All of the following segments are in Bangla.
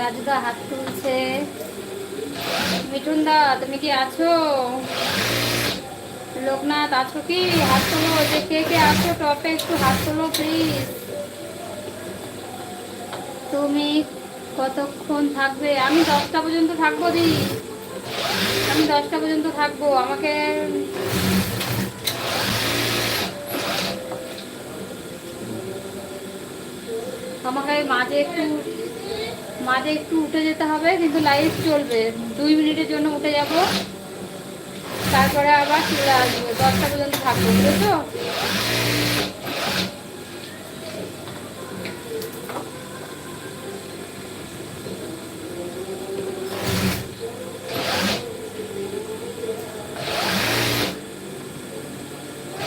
রাজুদা হাত তুলছে। মিঠুন দা তুমি কি আছো? লোকনাথ, আছো কি? হাত তোলো যে কে কে আছো? টপে একটু হাত তোলো প্লিজ তুমি কতক্ষণ থাকবে? আমি দশটা পর্যন্ত থাকব দি আমি দশটা পর্যন্ত থাকব। আমাকে আমাকে মাঝে একটু মাঝে একটু উঠে যেতে হবে, কিন্তু লাইট চলবে। দুই মিনিটের জন্য উঠে যাব। তারপরে আবার চলে আসব, দশটা পর্যন্ত থাকব, বুঝেছ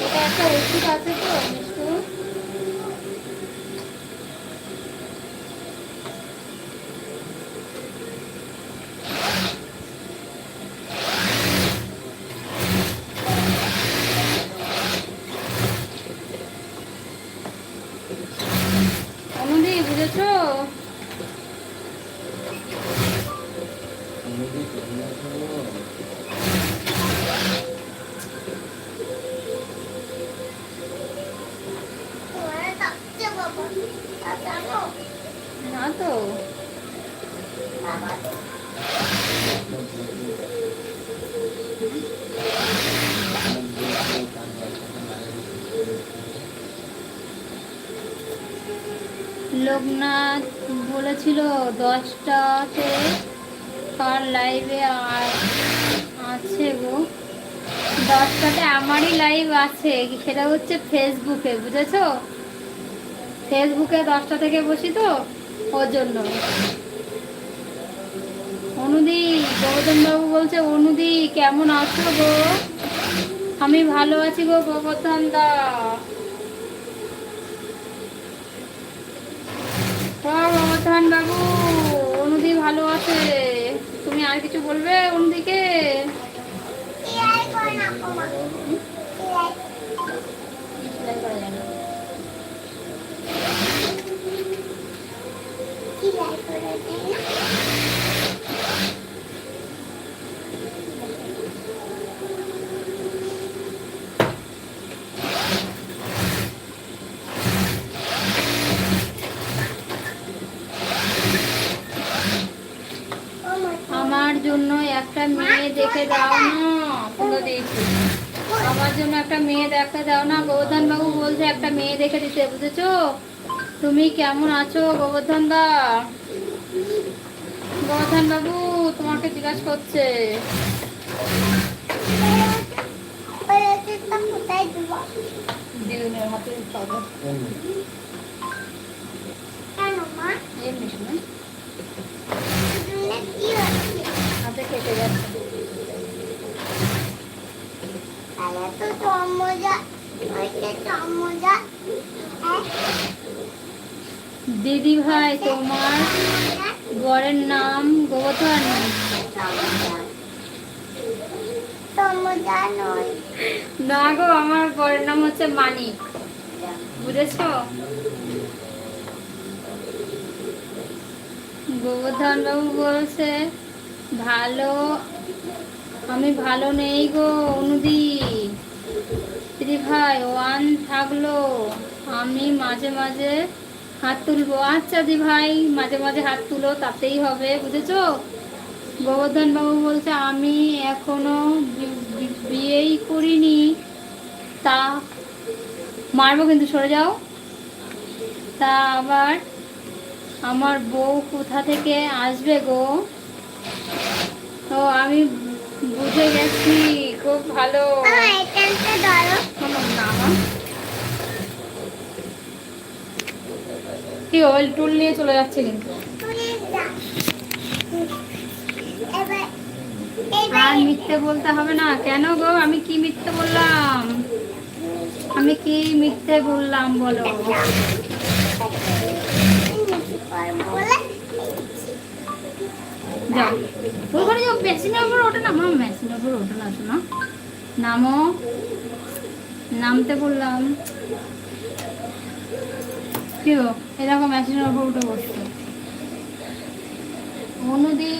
এটা একটা ওষুধ আছে তো মিষ্টু অনুদি বুঝেছ না তো লোকনাথ বলেছিল দশটাতে কার লাইভে আছে গো। দশটাতে আমারই লাইভ আছে। সেটা হচ্ছে ফেসবুকে বুঝেছ? ফেসবুকে দশটা থেকে বসি তো, ওর জন্য। অনুদি বাবু বলছে অনুদি কেমন আছো গো? আমি ভালো আছি গো, গোবর্ধন দা। হ্যাঁ গোবর্ধন বাবু অনুদি ভালো আছে। আর কিছু বলবে অনুদিকে সেলাই করা যায় না। আমার জন্য একটা মেয়ে দেখে দাও না আমার জন্য একটা মেয়ে দেখে দাও না গোবর্ধন বাবু বলছে একটা মেয়ে দেখে দিতে বুঝেছ? তুমি কেমন আছো গোবর্ধন দা গোবর্ধন বাবু তোমাকে জিজ্ঞাসা করছে। হাতে দিদি ভাই, তোমার বরের নাম গোবর্ধন? না গো, আমার বরের নাম হচ্ছে মানিক। বুঝেছ? গোবর্ধন বাবু বলছে, ভালো আমি ভালো নেই গো, অনুদি। দিদি ভাই, ওয়ান থাকল। আমি মাঝে মাঝে হাত তুলবো। আচ্ছা দি ভাই, মাঝে মাঝে হাত তুলো, তাতেই হবে, বুঝেছ? গোবর্ধন বাবু বলছে, আমি এখনও বিয়েই করিনি। তা মারবো কিন্তু, সরে যাও। তা আবার আমার বউ কোথা থেকে আসবে গো? তো আমি বুঝে গেছি খুব ভালো। কি ওয়েল টুল নিয়ে চলে যাচ্ছে কিন্তু। আর মিথ্যে বলতে হবে না। কেন গো? আমি কি মিথ্যে বললাম? আমি কি মিথ্যে বললাম বলো ওখানে যাও মেশিনের উপর ওঠে না আমার মেশিনের উপর ওঠে না, শোনা। নামো। নামতে বললাম। কি গো, এরকম মেশিনের উপর উঠে বসতো অনুদি